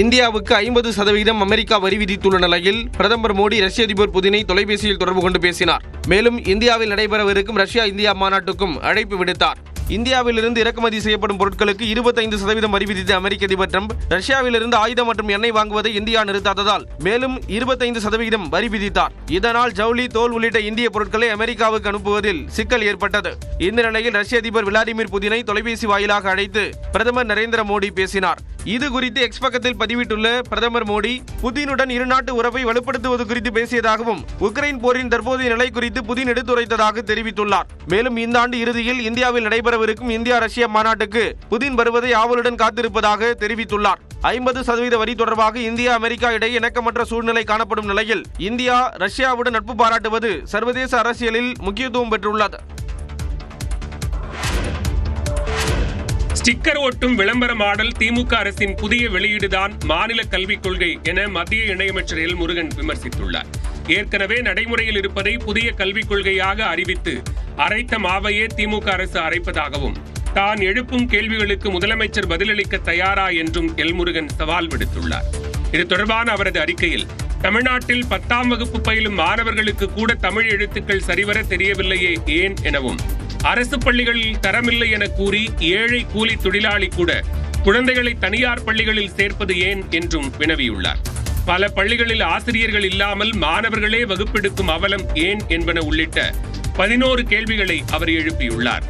இந்தியாவுக்கு ஐம்பது சதவீதம் அமெரிக்கா வரி விதித்துள்ள நிலையில் பிரதமர் மோடி ரஷ்ய அதிபர் புதினை தொலைபேசியில் தொடர்பு கொண்டு பேசினார். மேலும் இந்தியாவில் நடைபெறவிருக்கும் ரஷ்யா இந்தியா மாநாட்டுக்கும் அழைப்பு விடுத்தார். இந்தியாவிலிருந்து இறக்குமதி செய்யப்படும் பொருட்களுக்கு இருபத்தைந்து சதவீதம் வரி விதித்த அமெரிக்க அதிபர் ட்ரம்ப் ரஷ்யாவிலிருந்து ஆயுதம் மற்றும் எண்ணெய் வாங்குவதை இந்தியா நிறுத்தாததால் மேலும் இருபத்தைந்து சதவீதம் வரி விதித்தார். இதனால் ஜவுளி தோல் உள்ளிட்ட இந்திய பொருட்களை அமெரிக்காவுக்கு அனுப்புவதில் சிக்கல் ஏற்பட்டது. இந்த நிலையில் ரஷ்ய அதிபர் விளாடிமிர் புதினை தொலைபேசி வாயிலாக அழைத்து பிரதமர் நரேந்திர மோடி பேசினார். இது குறித்து எக்ஸ் பக்கத்தில் பதிவிட்டுள்ள பிரதமர் மோடி புதினுடன் இருநாட்டு உறவை வலுப்படுத்துவது குறித்து பேசியதாகவும் உக்ரைன் போரின் தற்போதைய நிலை குறித்து புதின் எடுத்துரைத்ததாக தெரிவித்துள்ளார். மேலும் இந்த ஆண்டு இறுதியில் இந்தியாவில் நடைபெறவிருக்கும் இந்தியா ரஷ்யா மாநாட்டுக்கு புதின் வருவதை ஆவலுடன் காத்திருப்பதாக தெரிவித்துள்ளார். ஐம்பது சதவீத வரி தொடர்பாக இந்தியா அமெரிக்கா இடையே இணக்கமற்ற சூழ்நிலை காணப்படும் நிலையில் இந்தியா ரஷ்யாவுடன் நட்பு பாராட்டுவது சர்வதேச அரசியலில் முக்கியத்துவம் பெற்றுள்ளது. ஸ்டிக்கர் ஒட்டும் விளம்பர மாடல் திமுக அரசின் புதிய வெளியீடுதான் மாநில கல்விக் கொள்கை என மத்திய இணையமைச்சர் எல் முருகன் விமர்சித்துள்ளார். ஏற்கனவே நடைமுறையில் இருப்பதை புதிய கல்விக் கொள்கையாக அறிவித்து அரைத்த மாவையே திமுக அரசு அரைப்பதாகவும் தான் எழுப்பும் கேள்விகளுக்கு முதலமைச்சர் பதிலளிக்க தயாரா என்றும் எல் முருகன் சவால் விடுத்துள்ளார். இது தொடர்பான அவரது அறிக்கையில் தமிழ்நாட்டில் பத்தாம் வகுப்பு பயிலும் மாணவர்களுக்கு கூட தமிழ் எழுத்துக்கள் சரிவர தெரியவில்லையே ஏன் எனவும் அரசு பள்ளிகளில் தரமில்லை என கூறி ஏழை கூலி தொழிலாளி கூட குழந்தைகளை தனியார் பள்ளிகளில் சேர்ப்பது ஏன் என்றும் வினவியுள்ளார். பல பள்ளிகளில் ஆசிரியர்கள் இல்லாமல் மாணவர்களே வகுப்பெடுக்கும் அவலம் ஏன் என்பன உள்ளிட்ட பதினோரு கேள்விகளை அவர் எழுப்பியுள்ளார்.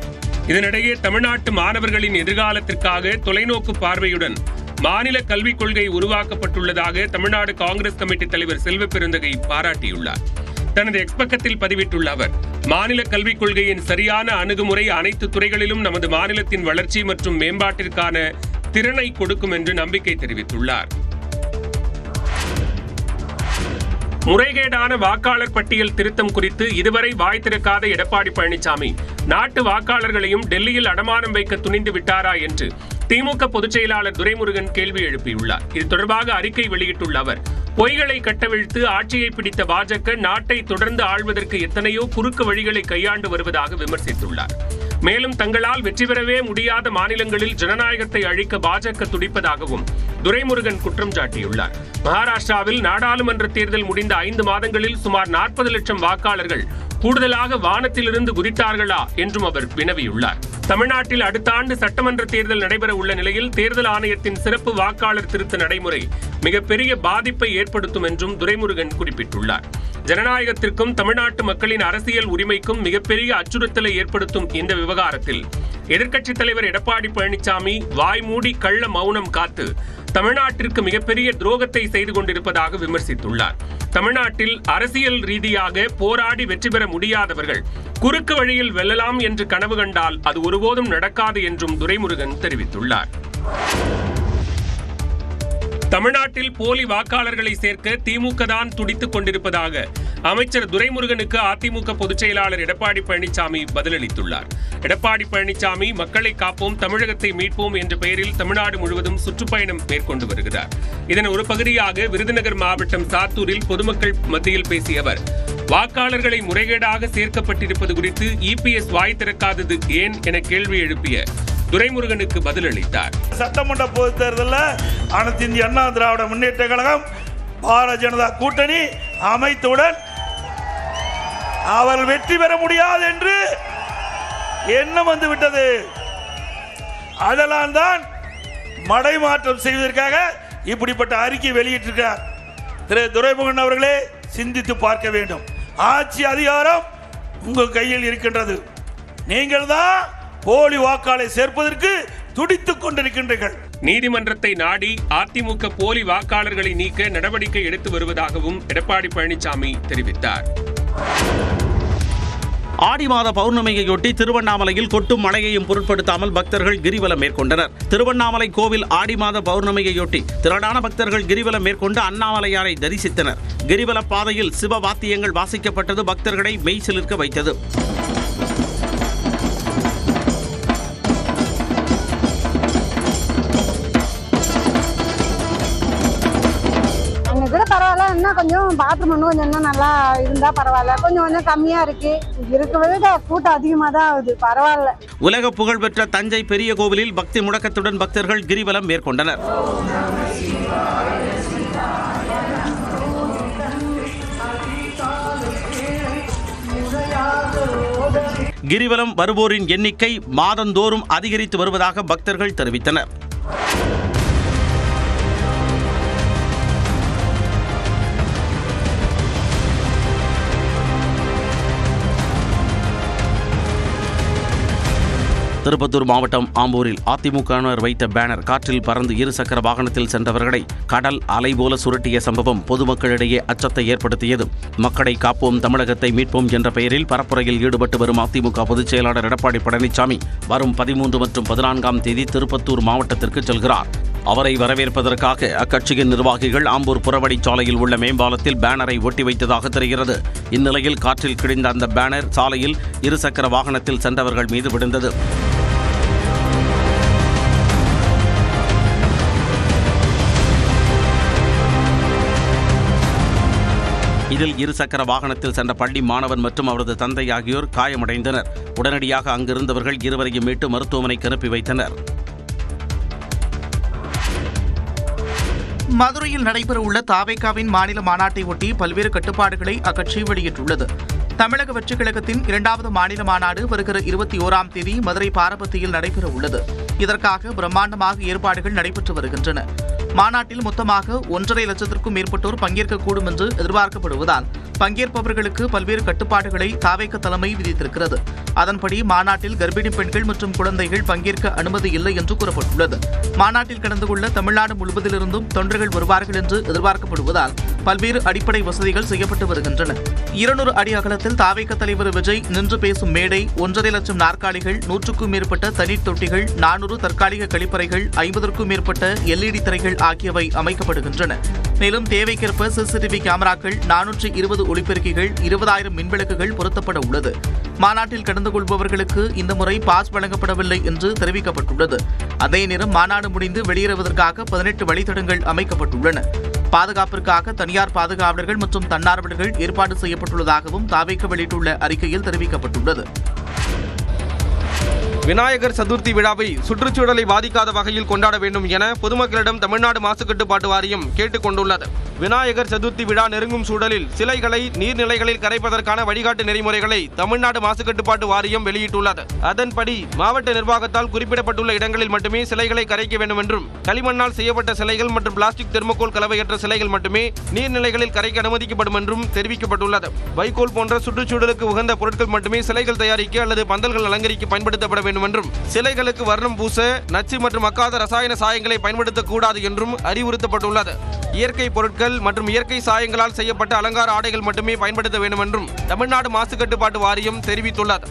இதனிடையே தமிழ்நாட்டு மாணவர்களின் எதிர்காலத்திற்காக தொலைநோக்கு பார்வையுடன் மாநில கல்விக் கொள்கை உருவாக்கப்பட்டுள்ளதாக தமிழ்நாடு காங்கிரஸ் கமிட்டி தலைவர் செல்வ பெருந்தகை பாராட்டியுள்ளார். தனது எக்ஸ்பக்கத்தில் பதிவிட்டுள்ள அவர் மாநில கல்விக் கொள்கையின் சரியான அணுகுமுறை அனைத்து துறைகளிலும் நமது மாநிலத்தின் வளர்ச்சி மற்றும் மேம்பாட்டிற்கான திறனை கொடுக்கும் என்று நம்பிக்கை தெரிவித்துள்ளார். முறைகேடான வாக்காளர் பட்டியல் திருத்தம் குறித்து இதுவரை வாய் திறக்காத எடப்பாடி பழனிசாமி நாட்டு வாக்காளர்களையும் டெல்லியில் அடமானம் வைக்க துணிந்து விட்டாரா என்று திமுக பொதுச் செயலாளர் துரைமுருகன் கேள்வி எழுப்பியுள்ளார். இது தொடர்பாக அறிக்கை வெளியிட்டுள்ள அவர் பொய்களை கட்டவிழ்த்து ஆட்சியை பிடித்த பாஜக நாட்டை தொடர்ந்து ஆள்வதற்கு எத்தனையோ குறுக்கு வழிகளை கையாண்டு வருவதாக விமர்சித்துள்ளார். மேலும் தங்களால் வெற்றி பெறவே முடியாத மாநிலங்களில் ஜனநாயகத்தை அழிக்க பாஜக துடிப்பதாகவும் துரைமுருகன் குற்றம் சாட்டியுள்ளார். மகாராஷ்டிராவில் நாடாளுமன்ற தேர்தல் முடிந்த ஐந்து மாதங்களில் சுமார் நாற்பது லட்சம் வாக்காளர்கள் கூடுதலாக வானத்திலிருந்து குதித்தார்களா என்றும் அவர் வினவியுள்ளார். தமிழ்நாட்டில் அடுத்த ஆண்டு சட்டமன்ற தேர்தல் நடைபெற உள்ள நிலையில் தேர்தல் ஆணையத்தின் சிறப்பு வாக்காளர் திருத்த நடைமுறை மிகப்பெரிய பாதிப்பை ஏற்படுத்தும் என்றும் துரைமுருகன் குறிப்பிட்டுள்ளார். ஜனநாயகத்திற்கும் தமிழ்நாட்டு மக்களின் அரசியல் உரிமைக்கும் மிகப்பெரிய அச்சுறுத்தலை ஏற்படுத்தும் இந்த விவகாரத்தில் எதிர்க்கட்சித் தலைவர் எடப்பாடி பழனிசாமி வாய்மூடி கள்ள மௌனம் காத்து தமிழ்நாட்டிற்கு மிகப்பெரிய துரோகத்தை செய்து கொண்டிருப்பதாக விமர்சித்துள்ளார். தமிழ்நாட்டில் அரசியல் ரீதியாக போராடி வெற்றி பெற முடியாதவர்கள் குறுக்கு வழியில் வெல்லலாம் என்று கனவு கண்டால் அது ஒருபோதும் நடக்காது என்றும் துரைமுருகன் தெரிவித்துள்ளார். தமிழ்நாட்டில் போலி வாக்காளர்களை சேர்க்க திமுக தான் துடித்துக் கொண்டிருப்பதாக அமைச்சர் துரைமுருகனுக்கு அதிமுக பொதுச் செயலாளர் எடப்பாடி பழனிசாமி பதிலளித்துள்ளார். எடப்பாடி பழனிசாமி மக்களை காப்போம் தமிழகத்தை மீட்போம் என்ற பெயரில் தமிழ்நாடு முழுவதும் சுற்றுப்பயணம் மேற்கொண்டு வருகிறார். இதன் ஒரு பகுதியாக விருதுநகர் மாவட்டம் சாத்தூரில் பொதுமக்கள் மத்தியில் பேசிய அவர் வாக்காளர்களை முறைகேடாக சேர்க்கப்பட்டிருப்பது குறித்து இபிஎஸ் வாய் திறக்காதது ஏன்? என கேள்வி எழுப்பிய துரைமுருகனுக்கு பதிலளித்தார். சட்டமன்ற பொது தேர்தலில் அனைத்து இந்திய அண்ணா திராவிட முன்னேற்ற கழகம் பாரதிய ஜனதா கூட்டணி அமைத்துடன் அவர்கள் வெற்றி பெற முடியாது என்று எண்ணம் வந்து விட்டது. அதெல்லாம் தான் மடைமாற்றம் செய்வதற்காக இப்படிப்பட்ட அறிக்கை வெளியிட்டிருக்கிறார். திரு. துரைமுகன் அவர்களே சிந்தித்து பார்க்க வேண்டும். ஆட்சி அதிகாரம் உங்கள் கையில் இருக்கின்றது. நீங்கள் தான் போலி வாக்காளை சேர்ப்பதற்கு துடித்துக் கொண்டிருக்கின்றீர்கள். நீதிமன்றத்தை நாடி அதிமுக போலி வாக்காளர்களை நீக்க நடவடிக்கை எடுத்து வருவதாகவும் எடப்பாடி பழனிசாமி தெரிவித்தார். ஆடி மாத பௌர்ணமியையொட்டி திருவண்ணாமலையில் கொட்டும் மழையையும் பொருட்படுத்தாமல் பக்தர்கள் கிரிவலம் மேற்கொண்டனர். திருவண்ணாமலை கோவில் ஆடி மாத பௌர்ணமியையொட்டி திரளான பக்தர்கள் கிரிவலம் மேற்கொண்டு அண்ணாமலையாரை தரிசித்தனர். கிரிவல பாதையில் சிவ வாத்தியங்கள் வாசிக்கப்பட்டது பக்தர்களை மெய் சிலிர்க்க வைத்தது. கொஞ்சம் பாத்ரூம் இன்னும் கொஞ்சம் இன்னும் நல்லா இருந்தா பரவாயில்ல. கொஞ்சம் கொஞ்சம் கம்மியா இருக்கு. இருக்கிறத கூட்டம் அதிகமா தான் ஆகுது. பரவாயில்ல. உலக புகழ்பெற்ற தஞ்சை பெரிய கோவிலில் பக்தி முடக்கத்துடன் பக்தர்கள் கிரிவலம் மேற்கொண்டனர். கிரிவலம் வருவோரின் எண்ணிக்கை மாதந்தோறும் அதிகரித்து வருவதாக பக்தர்கள் தெரிவித்தனர். திருப்பத்தூர் மாவட்டம் ஆம்பூரில் அதிமுகவினர் வைத்த பேனர் காற்றில் பறந்து இருசக்கர வாகனத்தில் சென்றவர்களை கடல் அலை போல சுருட்டிய சம்பவம் பொதுமக்களிடையே அச்சத்தை ஏற்படுத்தியது. மக்களை காப்போம் தமிழகத்தை மீட்போம் என்ற பெயரில் பரப்புரையில் ஈடுபட்டு வரும் அதிமுக பொதுச் செயலாளர் எடப்பாடி பழனிசாமி வரும் பதிமூன்று மற்றும் பதினான்காம் தேதி திருப்பத்தூர் மாவட்டத்திற்கு செல்கிறார். அவரை வரவேற்பதற்காக அக்கட்சியின் நிர்வாகிகள் ஆம்பூர் புறவழி சாலையில் உள்ள மேம்பாலத்தில் பேனரை ஒட்டி வைத்ததாக தெரிகிறது. இந்நிலையில் காற்றில் கிழிந்த அந்த பேனர் சாலையில் இருசக்கர வாகனத்தில் சென்றவர்கள் மீது விழுந்தது. இதில் இருசக்கர வாகனத்தில் சென்ற பள்ளி மாணவன் மற்றும் அவரது தந்தை ஆகியோர் காயமடைந்தனர். உடனடியாக அங்கிருந்தவர்கள் இருவரையும் மீட்டு மருத்துவமனைக்கு அனுப்பி வைத்தனர். மதுரையில் நடைபெறவுள்ள தாவேக்காவின் மாநில மாநாட்டை ஒட்டி பல்வேறு கட்டுப்பாடுகளை அக்கட்சி வெளியிட்டுள்ளது. தமிழக வெற்றிக் கழகத்தின் இரண்டாவது மாநில மாநாடு வருகிற இருபத்தி ஓராம் தேதி மதுரை பாரபத்தியில் நடைபெற உள்ளது இதற்காக பிரம்மாண்டமாக ஏற்பாடுகள் நடைபெற்று வருகின்றன. மாநாட்டில் மொத்தமாக ஒன்றரை லட்சத்திற்கும் மேற்பட்டோர் பங்கேற்கக்கூடும் என்று எதிர்பார்க்கப்படுவதால் பங்கேற்பவர்களுக்கு பல்வேறு கட்டுப்பாடுகளை தாவேக தலைமை விதித்திருக்கிறது. அதன்படி மாநாட்டில் கர்ப்பிணி பெண்கள் மற்றும் குழந்தைகள் பங்கேற்க அனுமதி இல்லை என்று கூறப்பட்டுள்ளது. மாநாட்டில் கலந்து கொள்ள தமிழ்நாடு முழுவதிலிருந்தும் தொண்டர்கள் வருவார்கள் என்று எதிர்பார்க்கப்படுவதால் பல்வேறு அடிப்படை வசதிகள் செய்யப்பட்டு வருகின்றன. இருநூறு அடி அகலத்தில் தாவேக தலைவர் விஜய் நின்று பேசும் மேடை ஒன்றரை லட்சம் நாற்காலிகள் நூற்றுக்கும் மேற்பட்ட தனித் தொட்டிகள் நானூறு தற்காலிக கழிப்பறைகள் ஐம்பதற்கும் மேற்பட்ட எல்இடி திரைகள் ஆகியவை அமைக்கப்படுகின்றன. மேலும் தேவைக்கேற்ப சிசிடிவி கேமராக்கள் நானூற்றி இருபது ஒளிபெருக்கிகள் இருபதாயிரம் மின்விளக்குகள் பொருத்தப்பட உள்ளது. மாநாட்டில் கலந்து கொள்பவர்களுக்கு இந்த முறை பாஸ் வழங்கப்படவில்லை என்று தெரிவிக்கப்பட்டுள்ளது. அதே நேரம் மாநாடு முடிந்து வெளியேறுவதற்காக பதினெட்டு வழித்தடங்கள் அமைக்கப்பட்டுள்ளன. பாதுகாப்பிற்காக தனியார் பாதுகாவலர்கள் மற்றும் தன்னார்வலர்கள் ஏற்பாடு செய்யப்பட்டுள்ளதாகவும் தாவேக்க வெளியிட்டுள்ள அறிக்கையில் தெரிவிக்கப்பட்டுள்ளது. விநாயகர் சதுர்த்தி விழாவை சுற்றுச்சூழலை பாதிக்காத வகையில் கொண்டாட வேண்டும் என பொதுமக்களிடம் தமிழ்நாடு மாசுக்கட்டுப்பாட்டு வாரியம் கேட்டுக் கொண்டுள்ளது. விநாயகர் சதுர்த்தி விழா நெருங்கும் சூழலில் சிலைகளை நீர்நிலைகளில் கரைப்பதற்கான வழிகாட்டு நெறிமுறைகளை தமிழ்நாடு மாசுக்கட்டுப்பாட்டு வாரியம் வெளியிட்டுள்ளது. அதன்படி மாவட்ட நிர்வாகத்தால் குறிப்பிடப்பட்டுள்ள இடங்களில் மட்டுமே சிலைகளை கரைக்க வேண்டும் என்றும் களிமண்ணால் செய்யப்பட்ட சிலைகள் மற்றும் பிளாஸ்டிக் தெர்மோகோல் கலவையற்ற சிலைகள் மட்டுமே நீர்நிலைகளில் கரைக்க அனுமதிக்கப்படும் என்றும் தெரிவிக்கப்பட்டுள்ளது. வைக்கோல் போன்ற சுற்றுச்சூழலுக்கு உகந்த பொருட்கள் மட்டுமே சிலைகள் தயாரிக்க அல்லது பந்தல்கள் அலங்கரிக்க பயன்படுத்தப்பட வேண்டும் என்றும் சிலைகளுக்கு வர்ணம் பூச நச்சு மற்றும் மக்காத ரசாயன சாயங்களை பயன்படுத்தக்கூடாது என்றும் அறிவுறுத்தப்பட்டுள்ளது. இயற்கை பொருட்கள் மற்றும் இயற்கை சாயங்களால் செய்யப்பட்ட அலங்கார ஆடைகள் மட்டுமே பயன்படுத்த வேண்டும் என்றும் தமிழ்நாடு மாசு கட்டுப்பாட்டு வாரியம் தெரிவித்துள்ளது.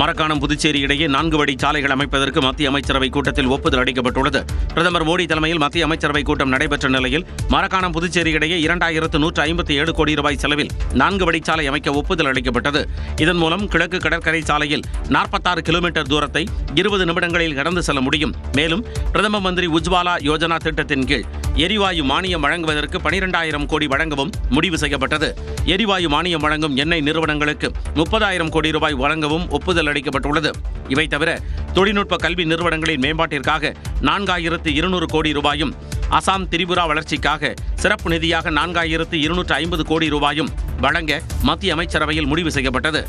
மரக்காணம் புதுச்சேரி இடையே நான்கு வழி சாலைகள் அமைப்பதற்கு மத்திய அமைச்சரவை கூட்டத்தில் ஒப்புதல் அளிக்கப்பட்டுள்ளது. பிரதமர் மோடி தலைமையில் மத்திய அமைச்சரவை கூட்டம் நடைபெற்ற நிலையில் மரக்காணம் புதுச்சேரி இடையே இரண்டாயிரத்து நூற்று ஐம்பத்தி ஏழு கோடி ரூபாய் செலவில் நான்கு வழிச்சாலை அமைக்க ஒப்புதல் அளிக்கப்பட்டது. இதன் மூலம் கிழக்கு கடற்கரை சாலையில் நாற்பத்தாறு கிலோமீட்டர் தூரத்தை இருபது நிமிடங்களில் கடந்து செல்ல முடியும். மேலும் பிரதம மந்திரி உஜ்வாலா யோஜனா திட்டத்தின் கீழ் எரிவாயு மானியம் வழங்குவதற்கு பனிரெண்டாயிரம் கோடி வழங்கவும் முடிவு செய்யப்பட்டது. எரிவாயு மானியம் வழங்கும் எண்ணெய் நிறுவனங்களுக்கு முப்பதாயிரம் கோடி ரூபாய் வழங்கவும் ஒப்புதல் அளிக்கப்பட்டுள்ளது. இவை தவிர தொழில்நுட்ப கல்வி நிறுவனங்களின் மேம்பாட்டிற்காக நான்காயிரத்து இருநூறு கோடி ரூபாயும் அசாம் திரிபுரா வளர்ச்சிக்காக சிறப்பு நிதியாக நான்காயிரத்து இருநூற்று ஐம்பது கோடி ரூபாயும் வழங்க மத்திய அமைச்சரவையில் முடிவு செய்யப்பட்டது.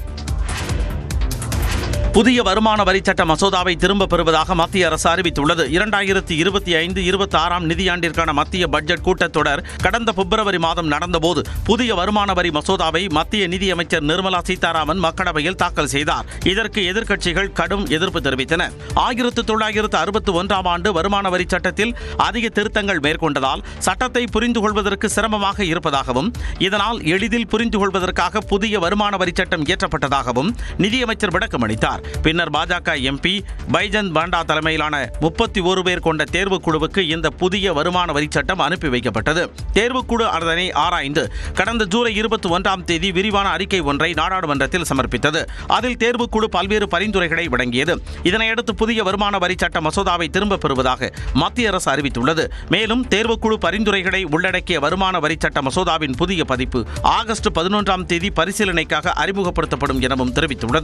புதிய வருமான வரி சட்ட மசோதாவை திரும்பப் பெறுவதாக மத்திய அரசு அறிவித்துள்ளது. இரண்டாயிரத்தி இருபத்தி ஐந்து இருபத்தி ஆறாம் நிதியாண்டிற்கான மத்திய பட்ஜெட் கூட்டத்தொடர் கடந்த பிப்ரவரி மாதம் நடந்தபோது புதிய வருமான வரி மசோதாவை மத்திய நிதியமைச்சர் நிர்மலா சீதாராமன் மக்களவையில் தாக்கல் செய்தார். இதற்கு எதிர்க்கட்சிகள் கடும் எதிர்ப்பு தெரிவித்தன. ஆயிரத்து தொள்ளாயிரத்து அறுபத்தி ஒன்றாம் ஆண்டு வருமான வரி சட்டத்தில் அதிக திருத்தங்கள் மேற்கொண்டதால் சட்டத்தை புரிந்து கொள்வதற்கு சிரமமாக இருப்பதாகவும் இதனால் எளிதில் புரிந்து கொள்வதற்காக புதிய வருமான வரி சட்டம் இயற்றப்பட்டதாகவும் நிதியமைச்சர் விளக்கமளித்தார். தெரிவித்தார் பின்னர் பாஜக எம்பி பைஜந்த் பாண்டா தலைமையிலான முப்பத்தி ஒரு பேர் கொண்ட தேர்வுக் குழுவுக்கு இந்த புதிய வருமான வரி சட்டம் அனுப்பி வைக்கப்பட்டது. தேர்வுக்குழு அதனை ஆராய்ந்து கடந்த ஜூலை இருபத்தி ஒன்றாம் தேதி விரிவான அறிக்கை ஒன்றை நாடாளுமன்றத்தில் சமர்ப்பித்தது. அதில் தேர்வுக்குழு பல்வேறு பரிந்துரைகளை வழங்கியது. இதனையடுத்து புதிய வருமான வரி சட்ட மசோதாவை திரும்பப் பெறுவதாக மத்திய அரசு அறிவித்துள்ளது. மேலும் தேர்வுக்குழு பரிந்துரைகளை உள்ளடக்கிய வருமான வரி சட்ட மசோதாவின் புதிய பதிப்பு ஆகஸ்ட் பதினொன்றாம் தேதி பரிசீலனைக்காக அறிமுகப்படுத்தப்படும் எனவும் தெரிவித்துள்ளது.